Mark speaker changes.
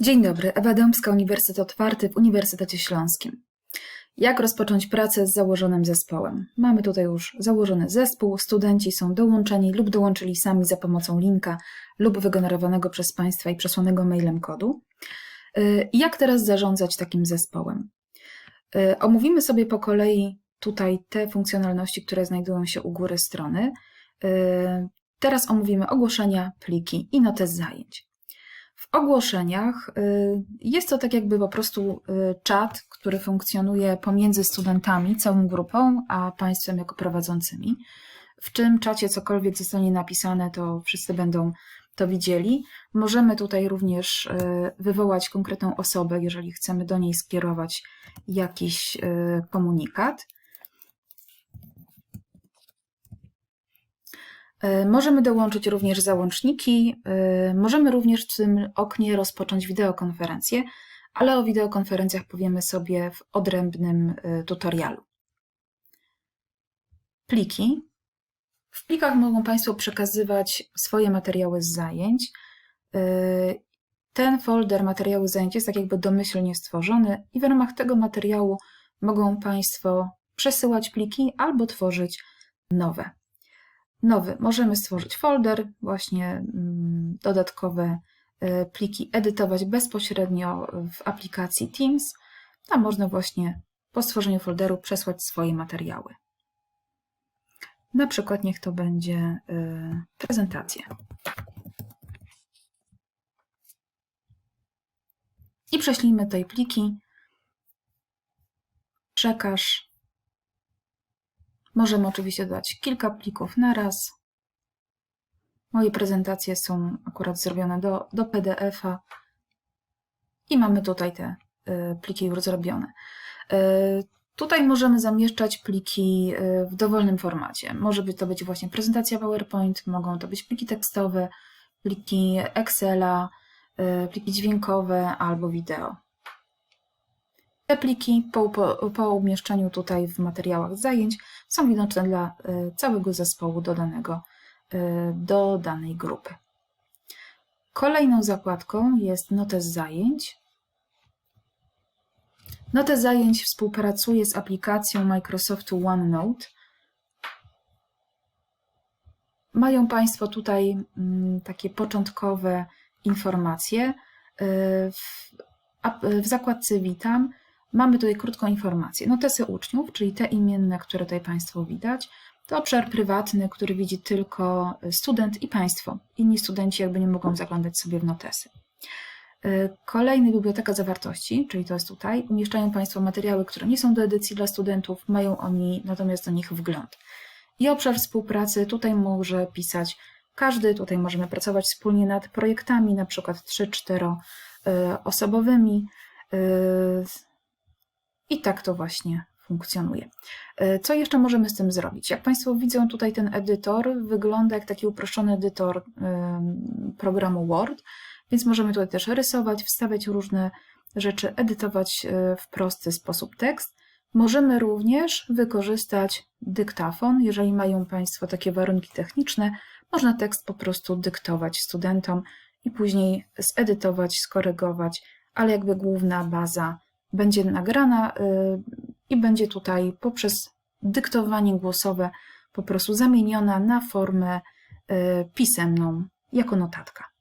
Speaker 1: Dzień dobry, Ewa Dębska, Uniwersytet Otwarty w Uniwersytecie Śląskim. Jak rozpocząć pracę z założonym zespołem? Mamy tutaj już założony zespół, studenci są dołączeni lub dołączyli sami za pomocą linka lub wygenerowanego przez Państwa i przesłanego mailem kodu. Y, Jak teraz zarządzać takim zespołem? Y, Omówimy sobie po kolei tutaj te funkcjonalności, które znajdują się u góry strony. Y, Teraz omówimy ogłoszenia, pliki i notes zajęć. W ogłoszeniach y, jest to tak jakby po prostu y, czat, który funkcjonuje pomiędzy studentami, całą grupą, a Państwem jako prowadzącymi. W czym czacie cokolwiek zostanie napisane, to wszyscy będą to widzieli. Możemy tutaj również y, wywołać konkretną osobę, jeżeli chcemy do niej skierować jakiś komunikat. Możemy dołączyć również załączniki. y, Możemy również w tym oknie rozpocząć wideokonferencję, ale o wideokonferencjach powiemy sobie w odrębnym y, tutorialu. Pliki. W plikach mogą Państwo przekazywać swoje materiały z zajęć. Ten folder materiały z zajęć jest tak jakby domyślnie stworzony i w ramach tego materiału mogą Państwo przesyłać pliki albo tworzyć nowe nowy. Możemy stworzyć folder, właśnie mm, dodatkowe y, pliki edytować bezpośrednio w aplikacji Teams, a można właśnie po stworzeniu folderu przesłać swoje materiały. Na przykład niech to będzie y, prezentacja. I prześlijmy tutaj pliki. Przekaż Możemy oczywiście dodać kilka plików na raz. Moje prezentacje są akurat zrobione do, do PDF-a i mamy tutaj te y, pliki już zrobione. Y, Tutaj możemy zamieszczać pliki y, w dowolnym formacie. Może to być właśnie prezentacja PowerPoint, mogą to być pliki tekstowe, pliki Excela, pliki dźwiękowe albo wideo. Te pliki po, po, po umieszczeniu tutaj w materiałach zajęć są widoczne dla y, całego zespołu dodanego y, do danej grupy. Kolejną zakładką jest notes zajęć. Notes zajęć współpracuje z aplikacją Microsoftu OneNote. Mają Państwo tutaj mm, takie początkowe informacje. A- w zakładce Witam Mamy tutaj krótką informację. Notesy uczniów, czyli te imienne, które tutaj Państwo widać, to obszar prywatny, który widzi tylko student i Państwo. Inni studenci jakby nie mogą zaglądać sobie w notesy. Y, Kolejny biblioteka zawartości, czyli to jest tutaj. Umieszczają Państwo materiały, które nie są do edycji dla studentów, mają oni natomiast do nich wgląd. I obszar współpracy, tutaj może pisać każdy, tutaj możemy pracować wspólnie nad projektami, na przykład 3-4 osobowymi. I tak to właśnie funkcjonuje. E, Co jeszcze możemy z tym zrobić? Jak Państwo widzą, tutaj ten edytor wygląda jak taki uproszczony edytor programu Word, więc możemy tutaj też rysować, wstawiać różne rzeczy, edytować e, w prosty sposób tekst. Możemy również wykorzystać dyktafon. Jeżeli mają Państwo takie warunki techniczne, można tekst po prostu dyktować studentom i później zedytować, skorygować, ale jakby główna baza będzie nagrana y, i będzie tutaj poprzez dyktowanie głosowe po prostu zamieniona na formę y, pisemną jako notatka.